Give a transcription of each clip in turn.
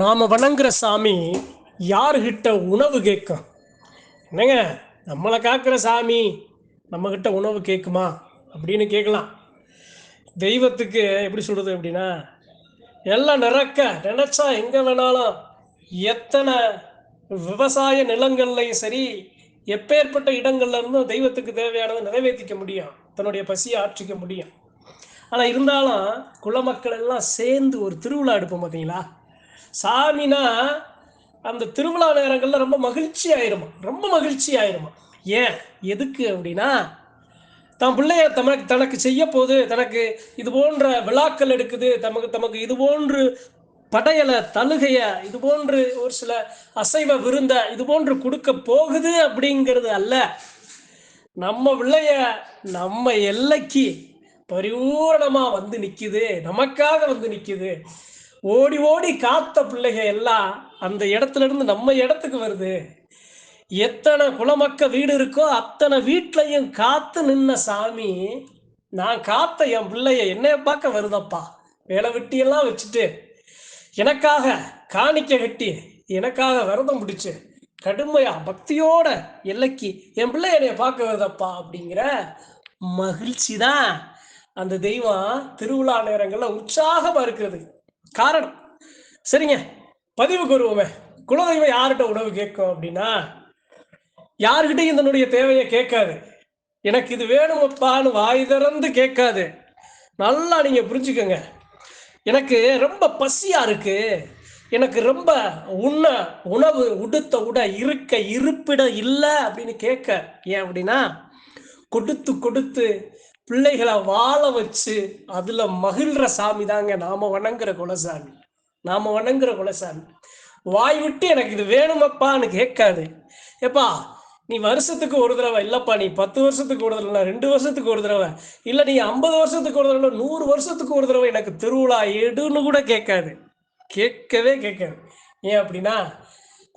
நாம் வணங்குற சாமி யார்கிட்ட உணவு கேட்கும்? என்னங்க நம்மளை காக்கிற சாமி நம்மக்கிட்ட உணவு கேட்குமா? அப்படின்னு கேட்கலாம். தெய்வத்துக்கு எப்படி சொல்கிறது அப்படின்னா எல்லாம் நிறக்க நினச்சா எங்கே வேணாலும் எத்தனை விவசாய நிலங்கள்லையும் சரி எப்பேற்பட்ட இடங்கள்ல இருந்தும் தெய்வத்துக்கு தேவையானதை நிறைவேற்றிக்க முடியும். தன்னுடைய பசியை ஆற்றிக்க முடியும். ஆனால் இருந்தாலும் குலமக்கள் எல்லாம் சேர்ந்து ஒரு திருவிழா எடுப்போம் பார்த்தீங்களா சாமினா அந்த திருவிழா நேரங்களில் ரொம்ப மகிழ்ச்சி ஆயிருமா? ரொம்ப மகிழ்ச்சி ஆயிருமா? ஏன்? எதுக்கு அப்படின்னா தன் பிள்ளைய தனக்கு தனக்கு செய்ய போது தனக்கு இது போன்ற விழாக்கள் எடுக்குது தமக்கு தமக்கு இது போன்று படையலை தழுகைய இது போன்று ஒரு சில அசைவ விருந்த இது போன்று கொடுக்க போகுது அப்படிங்கிறது அல்ல. நம்ம பிள்ளைய நம்ம எல்லைக்கு பரிபூரணமா வந்து நிக்குது நமக்காக வந்து நிக்குது. ஓடி ஓடி காத்த பிள்ளைக எல்லாம் அந்த இடத்துல இருந்து நம்ம இடத்துக்கு வருது. எத்தனை குலமக்க வீடு இருக்கோ அத்தனை வீட்லையும் காத்து நின்ன சாமி நான் காத்த என் பிள்ளைய என்னைய பார்க்க வருதப்பா. வேலை வெட்டியெல்லாம் வச்சுட்டு எனக்காக காணிக்க கட்டி எனக்காக விரதம் பிடிச்சு கடுமையா பக்தியோட எல்லைக்கு என் பிள்ளை என்னைய பார்க்க வருதப்பா அப்படிங்கிற மகிழ்ச்சி தான் அந்த தெய்வம் திருவிழா நேரங்கள்ல உற்சாகமா இருக்கிறது. காரணம். சரிங்க. பதிவுக்கு வருவோமே குலதெய்வம் யார்கிட்ட உணவு கேட்கும் அப்படின்னா யாருக்கிட்டையும் இதனுடைய தேவையை கேட்காது. எனக்கு இது வேணுமப்பான்னு வாய் திறந்து கேட்காது. நல்லா நீங்க புரிஞ்சுக்கோங்க. எனக்கு ரொம்ப பசியா இருக்கு. எனக்கு ரொம்ப உண்ண உணவு உடுத்த உட இருக்க இருப்பிடம் இல்லை அப்படின்னு கேட்க. ஏன் அப்படின்னா கொடுத்து கொடுத்து பிள்ளைகளை வாழ வச்சு அதுல மகிழ்ற சாமி தாங்க நாம வணங்குற குலசாமி. நாம வணங்குற குலசாமி. வாய் விட்டு எனக்கு இது வேணுமப்பான்னு கேட்காது. ஏப்பா நீ வருஷத்துக்கு ஒரு தடவை இல்லப்பா நீ பத்து வருஷத்துக்கு ஒரு தடவை ரெண்டு வருஷத்துக்கு ஒரு தடவை இல்லை நீ ஐம்பது வருஷத்துக்கு ஒரு தடவை நூறு வருஷத்துக்கு ஒரு தடவை எனக்கு திருவிழா எடுன்னு கூட கேட்காது. கேட்கவே கேட்காது. ஏன் அப்படின்னா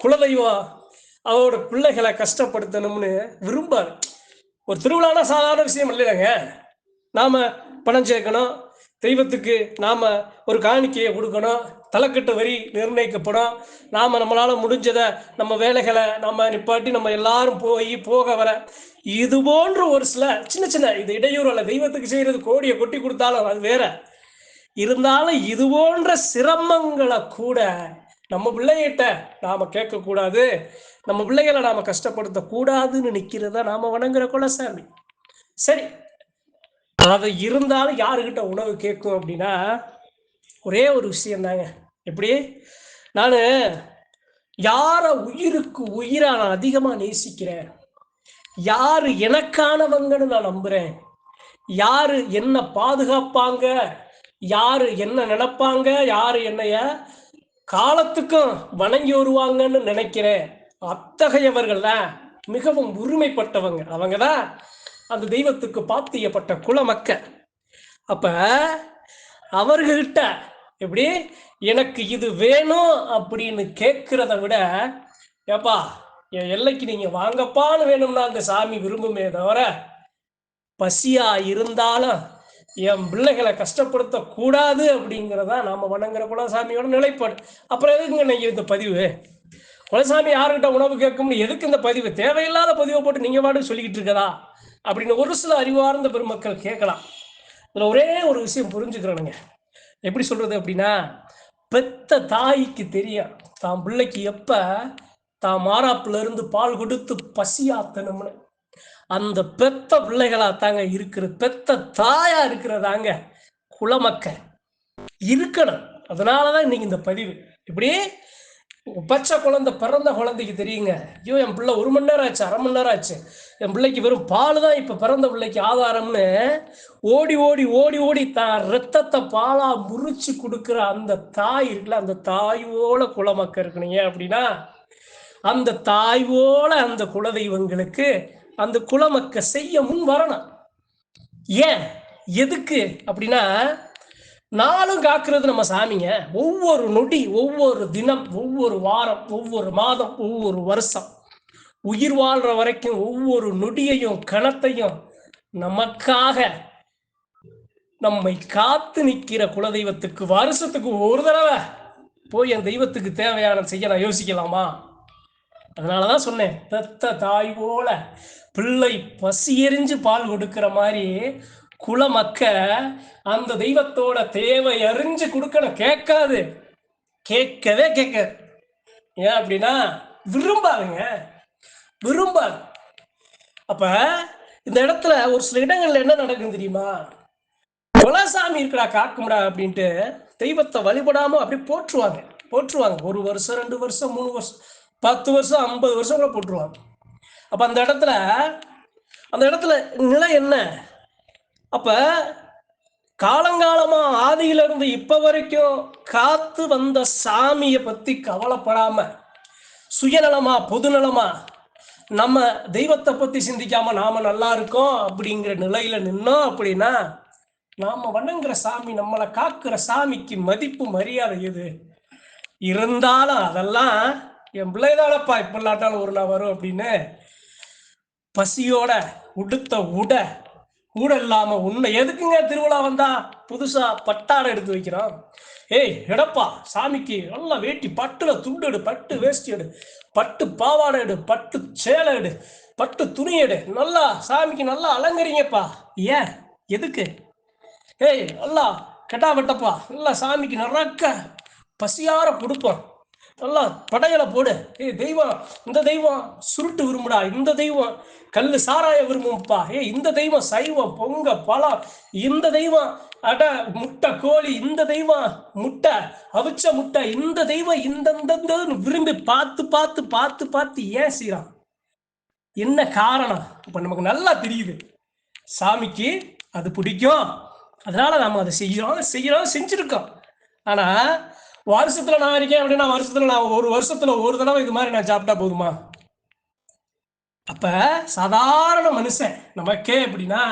குலதெய்வம் அவரோட பிள்ளைகளை கஷ்டப்படுத்தணும்னு விரும்பாரு. ஒரு திருவிழானா சாதாரண விஷயம் இல்லைங்க நாம் பணம் சேர்க்கணும் தெய்வத்துக்கு நாம் ஒரு காணிக்கையை கொடுக்கணும் தலைக்கட்டு வரி நிர்ணயிக்கப்படும். நாம் நம்மளால் முடிஞ்சதை நம்ம வேலைகளை நம்ம நிப்பாட்டி நம்ம எல்லாரும் போய் போக வர. இது போன்ற ஒரு சில சின்ன சின்ன இது இடையூறு அல்ல தெய்வத்துக்கு செய்கிறது கோடியை கொட்டி கொடுத்தாலும் அது வேற. இருந்தாலும் இது போன்ற சிரமங்களை கூட நம்ம பிள்ளைகிட்ட நாம கேட்கக்கூடாது. நம்ம பிள்ளைகளை நாம கஷ்டப்படுத்த கூடாதுன்னு நிக்கிறத நாம வணங்குற குலசாமி. சரி அது இருந்தாலும் யாருக்கிட்ட உணவு கேட்கும் அப்படின்னா ஒரே ஒரு விஷயம் தாங்க எப்படி? நான் யார உயிருக்கு உயிரா நான் அதிகமா நேசிக்கிறேன்? யாரு எனக்கானவங்கன்னு நான் நம்புறேன்? யாரு என்ன பாதுகாப்பாங்க? யாரு என்ன நினைப்பாங்க? யாரு என்னைய காலத்துக்கும் வணங்கி வருவாங்கன்னு நினைக்கிறேன். அத்தகையவர்கள் தான் மிகவும் உரிமைப்பட்டவங்க. அவங்க தான் அந்த தெய்வத்துக்கு பாத்தியப்பட்ட குலமக்க. அப்ப அவர்கிட்ட எப்படி? எனக்கு இது வேணும் அப்படின்னு கேட்கிறத விட ஏப்பா என் எல்லைக்கு நீங்க வாங்கப்பான்னு வேணும்னா அந்த சாமி விரும்புமே தவிர பசியா இருந்தாலும் என் பிள்ளைகளை கஷ்டப்படுத்த கூடாது அப்படிங்கிறதா நாம வணங்குற குலசாமியோட நிலைப்பாடு. அப்புறம் எதுக்குங்க நீங்க இந்த பதிவு? குலசாமி யாருக்கிட்ட உணவு கேட்கும்னு எதுக்கு இந்த பதிவு? தேவையில்லாத பதிவை போட்டு நீங்க பாட்டு சொல்லிக்கிட்டு இருக்கதா? அப்படின்னு ஒரு சில அறிவார்ந்த பெருமக்கள் கேட்கலாம். இதுல ஒரே ஒரு விஷயம் புரிஞ்சுக்கிறேனுங்க. எப்படி சொல்றது அப்படின்னா பெத்த தாய்க்கு தெரியும். தான் பிள்ளைக்கு எப்ப? தான் மாறாப்புல இருந்து பால் கொடுத்து பசியாத்தணும்னு. அந்த பெத்த பிள்ளைகளா தாங்க இருக்கிற பெத்த தாயா இருக்கிறதாங்க குலமக்க இருக்கணும். அதனாலதான் இன்னைக்கு இந்த பதிவு. இப்படி பச்சை குழந்தை பிறந்த குழந்தைக்கு தெரியுங்க. ஐயோ என் பிள்ளை ஒரு மணி நேரம் ஆச்சு அரை மணி நேரம் ஆச்சு. என் பிள்ளைக்கு வெறும் பால் தான் இப்போ பிறந்த பிள்ளைக்கு ஆதாரம்னு ஓடி ஓடி ஓடி ஓடி தான் ரத்தத்தை பாலாக முறிச்சு கொடுக்குற அந்த தாய் இருக்குல்ல அந்த தாயோட குலமக்க இருக்கணும் ஏன் அப்படின்னா அந்த தாயோட அந்த குலதெய்வங்களுக்கு அந்த குலமக்க செய்ய முன் வரணும். ஏன்? எதுக்கு? அப்படின்னா நாளும் காக்குறது நம்ம சாமிங்க. ஒவ்வொரு நொடி ஒவ்வொரு தினம் ஒவ்வொரு வாரம் ஒவ்வொரு மாதம் ஒவ்வொரு வருஷம். உயிர் வாழ்ற வரைக்கும் ஒவ்வொரு நொடியையும் கணத்தையும் நமக்காக நம்மை காத்து நிற்கிற குலதெய்வத்துக்கு வருஷத்துக்கு ஒரு தடவை போய் என் தெய்வத்துக்கு தேவையான செய்ய நான் யோசிக்கலாமா? அதனால தான் சொன்னேன் பெத்த தாய் போல பிள்ளை பசி எறிஞ்சு பால் கொடுக்கிற மாதிரி குலமக்க அந்த தெய்வத்தோட தேவை அறிஞ்சு கொடுக்கணும். கேட்காது. கேட்கவே கேட்காது. ஏன் அப்படின்னா விரும்பாதுங்க. விரும்பாது. அப்ப இந்த இடத்துல ஒரு சில இடங்கள்ல என்ன நடக்கும் தெரியுமா? குலசாமி இருக்கடா காக்கும்டா அப்படின்ட்டு தெய்வத்தை வழிபடாம அப்படியே போற்றுவாங்க. போற்றுவாங்க. ஒரு வருஷம் ரெண்டு வருஷம் மூணு வருஷம் பத்து வருஷம் ஐம்பது வருஷம் கூட போட்டுருவாங்க. அப்ப அந்த இடத்துல அந்த இடத்துல நிலை என்ன? அப்ப காலங்காலமா ஆதியில இருந்து இப்ப வரைக்கும் காத்து வந்த சாமியை பத்தி கவலைப்படாம சுயநலமா பொதுநலமா நம்ம தெய்வத்தை பத்தி சிந்திக்காம நாம நல்லா இருக்கோம் அப்படிங்கிற நிலையில நின்னோம் அப்படின்னா நாம வணங்குற சாமி நம்மளை காக்குற சாமிக்கு மதிப்பு மரியாதை எது? இருந்தாலும் அதெல்லாம் என் பிள்ளைதானப்பா இப்ப இல்லாட்டாலும் ஒரு நாள் வரும் அப்படின்னு பசியோட உடுத்த உட கூட இல்லாம உன்னை எதுக்குங்க திருவிழா வந்தா புதுசா பட்டாடை எடுத்து வைக்கிறோம் ஏய் எடப்பா சாமிக்கு நல்லா வேட்டி பட்டுல துண்டு எடு பட்டு வேஷ்டி எடு பட்டு பாவாடை எடு பட்டு சேலை எடு பட்டு துணி எடு. நல்லா சாமிக்கு நல்லா அலங்கரிங்கப்பா. ஏன்? எதுக்கு? ஏய் நல்லா கெட்டா வெட்டப்பா. நல்லா சாமிக்கு நிறக்க பசியார கொடுப்போம். நல்லா படையலை போடு. ஏய் தெய்வம் இந்த தெய்வம் சுருட்டு விரும்புடா இந்த தெய்வம் கல் சாராய விரும்பும்ப்பா ஏ இந்த தெய்வம் சைவம் பொங்க பழம் இந்த தெய்வம் அட முட்டை கோழி இந்த தெய்வம் முட்டை அவிச்ச முட்டை இந்த தெய்வம் இந்த விரும்பி பார்த்து பார்த்து பார்த்து பார்த்து ஏன் செய்யறான் என்ன காரணம்? இப்ப நமக்கு நல்லா தெரியுது. சாமிக்கு அது பிடிக்கும். அதனால நம்ம அதை செய்யறோம் செய்யறோம் செஞ்சிருக்கோம். ஆனா வருஷத்துல நான் இருக்கேன் அப்படின்னா வருஷத்துல நான் ஒரு வருஷத்துல ஒரு தடவை இது மாதிரி நான் சாப்பிட்டா போதுமா? அப்ப சாதாரண மனுஷன் நமக்கே அப்படின்னா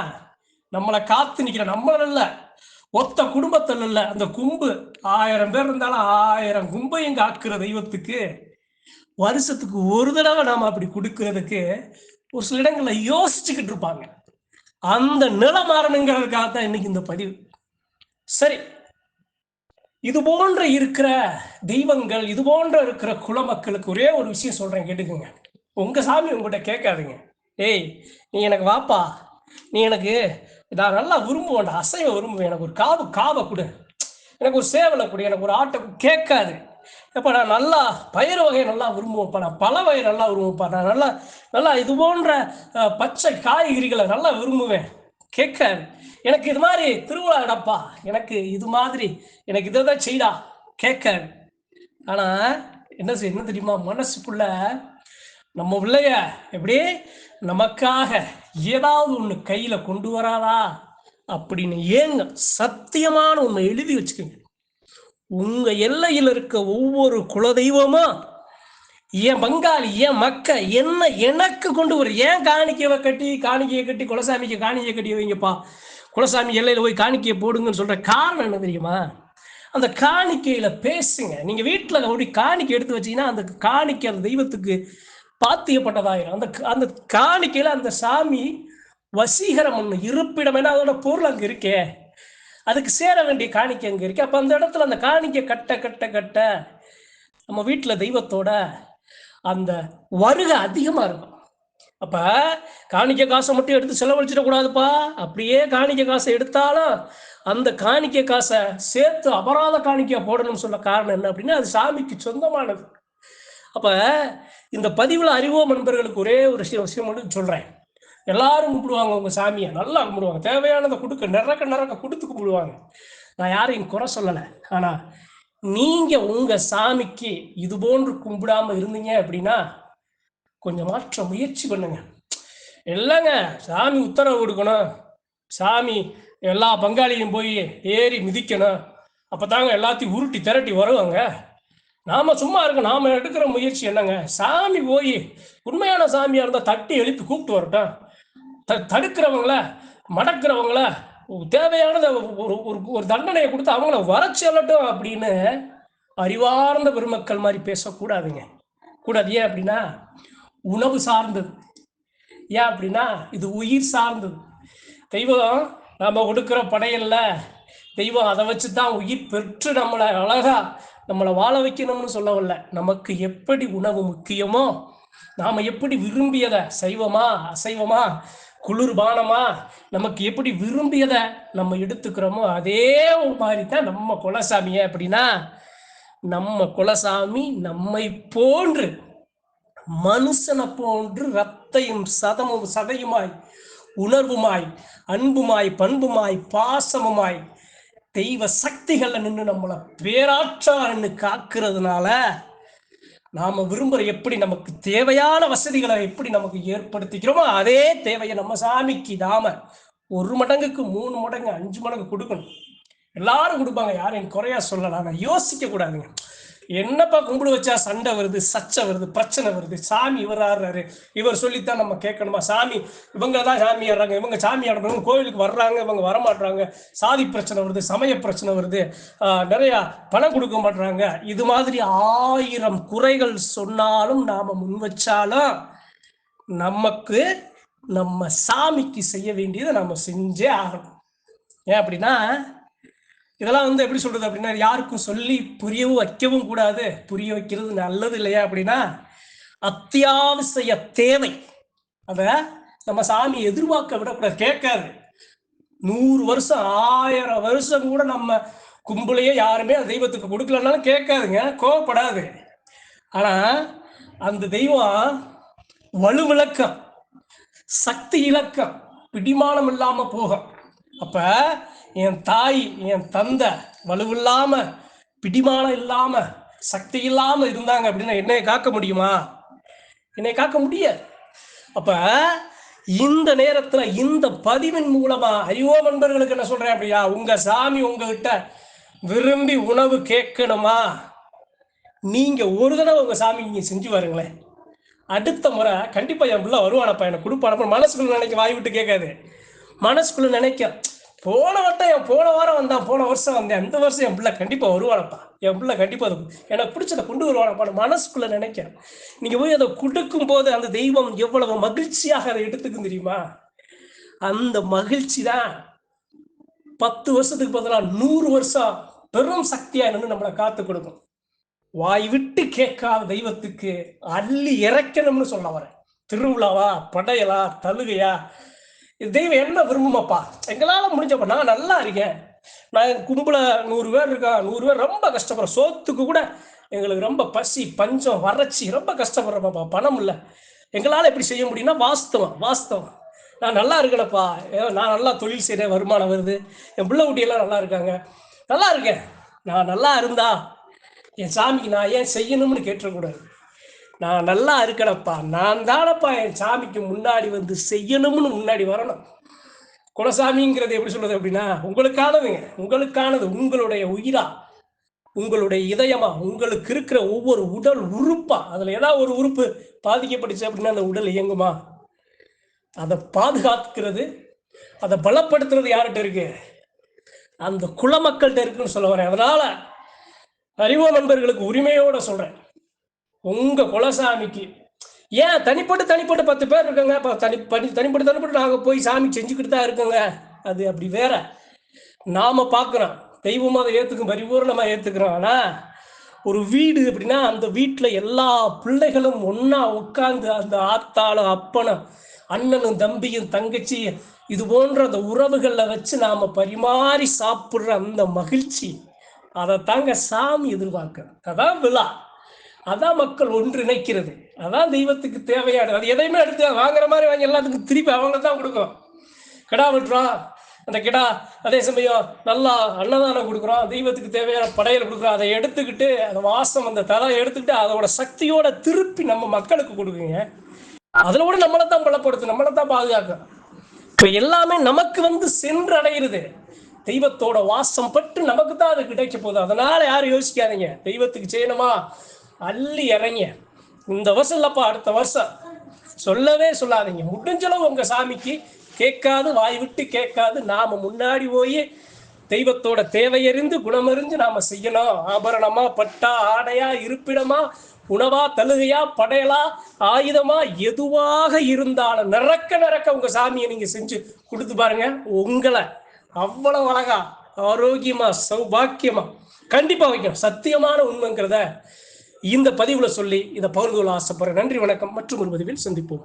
நம்மளை காத்து நிக்கிற நம்மள இல்ல ஒத்த குடும்பத்தில் இல்ல அந்த கும்பு ஆயிரம் பேர் இருந்தாலும் ஆயிரம் கும்பையும் காக்குற தெய்வத்துக்கு வருஷத்துக்கு ஒரு தடவை நாம அப்படி கொடுக்கறதுக்கு ஒரு சில இடங்கள்ல யோசிச்சுக்கிட்டு இருப்பாங்க. அந்த நிலை மாறணுங்கிறதுக்காக தான் இன்னைக்கு இந்த பதிவு. சரி இது போன்ற இருக்கிற தெய்வங்கள் இது போன்ற இருக்கிற குலமக்களுக்கு ஒரே ஒரு விஷயம் சொல்றேன் கேட்டுக்குங்க. உங்க சாமி உங்ககிட்ட கேட்காதுங்க. ஏய் நீ எனக்கு வாப்பா. நீ எனக்கு நான் நல்லா விரும்புவேன்டா அசைவ விரும்புவேன். எனக்கு ஒரு காவு காவை கொடு. எனக்கு ஒரு சேவலை கொடு. எனக்கு ஒரு ஆட்டை கேட்காது. எப்ப நான் நல்லா பயிர் வகையை நல்லா விரும்புவேன்ப்பா நான் பல வகை நல்லா விரும்புவேன்ப்பா நான் நல்லா நல்லா இது போன்ற பச்சை காய்கறிகளை நல்லா விரும்புவேன். கேட்காது. எனக்கு இது மாதிரி திருவிழா இடப்பா எனக்கு இது மாதிரி எனக்கு இதை தான் செய்டா. கேட்க ஆனா என்ன செய்ய என்ன தெரியுமா? மனசுக்குள்ள நம்ம பிள்ளைய எப்படி நமக்காக ஏதாவது ஒண்ணு கையில கொண்டு வராதா? அப்படின்னு ஏங்க சத்தியமான உண்மை எழுதி வச்சுக்கோங்க. உங்க எல்லையில் இருக்க ஒவ்வொரு குலதெய்வமும் என் பங்காளி என் மக்க என்ன எனக்கு கொண்டு வர ஏன் காணிக்கையை கட்டி காணிக்கையை கட்டி குலசாமிக்கு காணிக்கையை கட்டி வைங்கப்பா? குலசாமி எல்லையில் போய் காணிக்கையை போடுங்கன்னு சொல்ற காரணம் என்ன தெரியுமா? அந்த காணிக்கையில பேசுங்க. நீங்க வீட்டில் அப்படி காணிக்கை எடுத்து வச்சீங்கன்னா அந்த காணிக்கை அந்த தெய்வத்துக்கு பாத்தியப்பட்டதாயிரும். அந்த அந்த காணிக்கையில அந்த சாமி வசீகரம் ஒண்ணு இருப்பிடம் ஏன்னா அதோட பொருள் அங்க இருக்கே. அதுக்கு சேர வேண்டிய காணிக்கை அங்க இருக்கு. அப்ப அந்த இடத்துல அந்த காணிக்கை கட்ட கட்ட கட்ட நம்ம வீட்டுல தெய்வத்தோட அந்த வருகை அதிகமா இருக்கும். அப்ப காணிக்க காசை மட்டும் எடுத்து செலவழிச்சிடக்கூடாதுப்பா. அப்படியே காணிக்க காசை எடுத்தாலும் அந்த காணிக்க காசை சேர்த்து அபராத காணிக்கையா போடணும்னு சொல்ல காரணம் என்ன அப்படின்னா அது சாமிக்கு சொந்தமானது. அப்ப இந்த பதிவுல அறிவோம் நண்பர்களுக்கு ஒரே ஒரு விஷயம் விஷயம் மட்டும் சொல்றேன். எல்லாரும் கும்பிடுவாங்க உங்க சாமியை நல்லா கும்பிடுவாங்க. தேவையானதை கொடுக்க நிறக்க நிறக்க கொடுத்து கும்பிடுவாங்க. நான் யாரையும் குறை சொல்லலை. ஆனா நீங்க உங்க சாமிக்கு இது போன்று கும்பிடாம இருந்தீங்க அப்படின்னா கொஞ்சம் மாற்ற முயற்சி பண்ணுங்க. இல்லைங்க சாமி உத்தரவு கொடுக்கணும். சாமி எல்லா பங்காளியும் போய் ஏறி மிதிக்கணும். அப்பதாங்க எல்லாத்தையும் உருட்டி திரட்டி வருவாங்க. நாம் சும்மா இருக்க நாம் எடுக்கிற முயற்சி என்னங்க? சாமி போய் உண்மையான சாமியாக இருந்தால் தட்டி எழுப்பி கூப்பிட்டு வரட்டும். த தடுக்கிறவங்கள மடக்கிறவங்கள தேவையானதை ஒரு ஒரு ஒரு தண்டனையை கொடுத்து அவங்கள வர சொல்லட்டும் அப்படின்னு அறிவார்ந்த பெருமக்கள் மாதிரி பேசக்கூடாதுங்க. கூடாது. ஏன் அப்படின்னா உணவு சார்ந்தது. ஏன் அப்படின்னா இது உயிர் சார்ந்தது. தெய்வம் நாம் கொடுக்குற படையல்ல தெய்வம் அதை வச்சு தான் உயிர் பெற்று நம்மளை அழகா நம்மளை வாழ வைக்கணும்னு சொல்லவில்லை. நமக்கு எப்படி உணவு முக்கியமோ நாம் எப்படி விரும்பியதை சைவமா அசைவமா குளிர்பானமா நமக்கு எப்படி விரும்பியதை நம்ம எடுத்துக்கிறோமோ அதே மாதிரி தான் நம்ம குலசாமியை அப்படின்னா நம்ம குலசாமி நம்மை போன்று மனுஷனை போன்று ரத்தையும் சதமும் சதையுமாய் உணர்வுமாய் அன்புமாய் பண்புமாய் பாசமுமாய் தெய்வ சக்திகள்ல நின்று நம்மளை பேராற்றா நின்று நாம விரும்புற எப்படி நமக்கு தேவையான வசதிகளை எப்படி நமக்கு ஏற்படுத்திக்கிறோமோ அதே தேவையை நம்ம சாமிக்கு தாம ஒரு மடங்குக்கு மூணு மடங்கு அஞ்சு மடங்கு கொடுக்கணும். எல்லாரும் கொடுப்பாங்க யாரையும் குறையா சொல்லலாம் யோசிக்க கூடாதுங்க. என்னப்பா கும்பிடு வச்சா சண்டை வருது சச்சை வருது பிரச்சனை வருது? சாமி இவர் ஆடுறாரு. இவர் சொல்லித்தான் நம்ம கேட்கணுமா? சாமி இவங்க தான் சாமி ஆடுறாங்க. இவங்க சாமி ஆடுறவங்க கோவிலுக்கு வர்றாங்க இவங்க வரமாட்றாங்க. சாதி பிரச்சனை வருது சமய பிரச்சனை வருது. நிறையா நிறைய பணம் கொடுக்க மாட்றாங்க. இது மாதிரி ஆயிரம் குறைகள் சொன்னாலும் நாம முன் வச்சாலும் நமக்கு நம்ம சாமிக்கு செய்ய வேண்டியதை நம்ம செஞ்சே ஆகணும். ஏன் அப்படின்னா இதெல்லாம் வந்து எப்படி சொல்றது அப்படின்னா யாருக்கும் சொல்லி புரியவும் வைக்கவும் கூடாது. புரிய வைக்கிறது நல்லது இல்லையா அப்படின்னா அத்தியாவசிய தேவை. அத நம்ம சாமி எதிர்பார்க்க விடக்கூடாது கேட்காது. நூறு வருஷம் ஆயிரம் வருஷம் கூட நம்ம கும்பலையே யாருமே அந்த தெய்வத்துக்கு கொடுக்கலனாலும் கேட்காதுங்க கோவப்படாது. ஆனா அந்த தெய்வம் வலுவிளக்கம் சக்தி இலக்கம் பிடிமானம் இல்லாம போகும். அப்ப என் தாய் என் தந்தை வலுவில்லாம பிடிமானம் இல்லாம சக்தி இல்லாம இருந்தாங்க அப்படின்னா என்னை காக்க முடியுமா? என்னை காக்க முடியாது. அப்ப இந்த நேரத்துல இந்த பதிவின் மூலமா ஐயோ நண்பர்களுக்கு என்ன சொல்றேன் அப்படியா? உங்க சாமி உங்ககிட்ட விரும்பி உணவு கேட்கணுமா? நீங்க ஒரு தடவை உங்க சாமி நீங்க செஞ்சு பாருங்களேன். அடுத்த முறை கண்டிப்பா என் பிள்ளை வருவானப்பா எனக்கு கொடுப்பானப்ப. மனசுக்குள்ள நினைக்க வாய் விட்டு கேட்காது. மனசுக்குள்ள நினைக்க போன வட்டம் என் போன வாரம் வந்தான் போன வருஷம் வந்தேன். அந்த வருஷம் என் பிள்ளை கண்டிப்பாக வருவானப்பா என் பிள்ளை கண்டிப்பாக அது எனக்கு பிடிச்சதை கொண்டு வருவானப்பா மனசுக்குள்ள நினைக்கிறேன். நீங்க போய் அதை கொடுக்கும் போது அந்த தெய்வம் எவ்வளவு மகிழ்ச்சியாக அதை எடுத்துக்கும் தெரியுமா? அந்த மகிழ்ச்சி தான் பத்து வருஷத்துக்கு பதிலாக நூறு வருஷம் பெரும் சக்தியா நின்று நம்மளை காத்து கொடுக்கும். வாய் விட்டு கேட்காத தெய்வத்துக்கு அள்ளி இறைக்கணும்னு சொல்ல வரேன். திருவிழாவா படையலா தழுகையா தெய்வம் என்ன விரும்புமாப்பா? எங்களால் முடிஞ்சப்ப நான் நல்லா இருக்கேன். நான் கும்பல நூறு பேர் இருக்கா நூறு பேர் ரொம்ப கஷ்டப்படுறோம் சோத்துக்கு கூட எங்களுக்கு ரொம்ப பசி பஞ்சம் வறட்சி ரொம்ப கஷ்டப்படுறப்பாப்பா பணம் இல்லை. எங்களால் எப்படி செய்ய முடியும்னா வாஸ்தவம் வாஸ்தவம். நான் நல்லா இருக்கேனப்பா. ஏதோ நான் நல்லா தொழில் செய்கிறேன் வருமானம் வருது. என் பிள்ளை குட்டியெல்லாம் நல்லா இருக்காங்க. நல்லா இருக்கேன். நான் நல்லா இருந்தா என் சாமிக்கு நான் ஏன் செய்யணும்னு கேட்டுறக்கூடாது. நான் நல்லா இருக்கணப்பா நான் தானப்பா என் சாமிக்கு முன்னாடி வந்து செய்யணும்னு முன்னாடி வரணும். குலசாமிங்கிறது எப்படி சொல்றது அப்படின்னா உங்களுக்கானதுங்க. உங்களுக்கானது உங்களுடைய உயிரா? உங்களுடைய இதயமா? உங்களுக்கு இருக்கிற ஒவ்வொரு உடல் உறுப்பா? அதுல ஏதாவது ஒரு உறுப்பு பாதிக்கப்பட்டுச்சு அப்படின்னா அந்த உடல் இயங்குமா? அதை பாதுகாத்துக்கிறது அதை பலப்படுத்துறது யார்கிட்ட இருக்கு? அந்த குலமக்கள்கிட்ட இருக்குன்னு சொல்ல வரேன். அதனால அறிவோ நண்பர்களுக்கு உரிமையோட சொல்றேன். உங்க குலசாமிக்கு. ஏன் தனிப்பட்டு தனிப்பட்டு பத்து பேர் இருக்காங்க? இப்போ தனி பனி தனிப்பட்டு தனிப்பட்டு நாங்கள் போய் சாமி செஞ்சுக்கிட்டு தான் இருக்கோங்க. அது அப்படி வேற. நாம பார்க்குறோம் தெய்வமாக அதை ஏற்றுக்கும் பரிபூர்ணமாக ஏற்றுக்கிறோம் ஆனால் ஒரு வீடு அப்படின்னா அந்த வீட்டில் எல்லா பிள்ளைகளும் ஒன்றா உட்காந்து அந்த ஆத்தாளும் அப்பனும் அண்ணனும் தம்பியும் தங்கச்சியும் இது போன்ற அந்த உறவுகளில் வச்சு நாம் பரிமாறி சாப்பிட்ற அந்த மகிழ்ச்சி. அதை தாங்க சாமி எதிர்பார்க்க அதான் விழா. அதான் மக்கள் ஒன்றிணைக்கிறது. அதான் தெய்வத்துக்கு தேவையானது. அது எதையுமே எடுத்து வாங்குற மாதிரி வாங்கி எல்லாத்துக்கும் திருப்பி அவங்க தான் கொடுக்கும் கிடா விட்டுறோம் அந்த கிடா அதே சமயம் நல்லா அன்னதானம் கொடுக்குறோம் தெய்வத்துக்கு தேவையான படையல் கொடுக்குறோம் அதை எடுத்துக்கிட்டு அந்த வாசம் அந்த தலை எடுத்துக்கிட்டு அதோட சக்தியோட திருப்பி நம்ம மக்களுக்கு கொடுக்குங்க. அதில் கூட நம்மளை தான் பலப்படுத்தும் நம்மளை தான் பாதுகாக்கும். இப்போ எல்லாமே நமக்கு வந்து சென்று அடைகிறது தெய்வத்தோட வாசம் பட்டு நமக்கு தான் அது கிடைக்க போகுது. அதனால யாரும் யோசிக்காதீங்க. தெய்வத்துக்கு செய்யணுமா? அள்ளி இறங்க இந்த வருஷம் இல்லைப்பா அடுத்த வருஷம். சொல்லவே சொல்லாதீங்க. முடிஞ்சளவு உங்கள் சாமிக்கு கேட்காது வாய் விட்டு கேட்காது. நாம் முன்னாடி போய் தெய்வத்தோட தேவையறிந்து குணமறிந்து நாம் செய்யணும். ஆபரணமா பட்டா ஆடையா இருப்பிடமா உணவா தழுகையா படையலா ஆயுதமா எதுவாக இருந்தாலும் நிறக்க நிறக்க உங்க சாமியை நீங்க செஞ்சு கொடுத்து பாருங்க. உங்களை அவ்வளவு அழகா ஆரோக்கியமா சௌபாக்கியமா கண்டிப்பா வைக்கணும். சத்தியமான உண்மைங்கிறத இந்த பதிவுல சொல்லி இதை பகிர்ந்து கொள்ள ஆசைப்படுறேன். நன்றி வணக்கம். மற்றும் ஒரு பதிவில் சந்திப்போம்.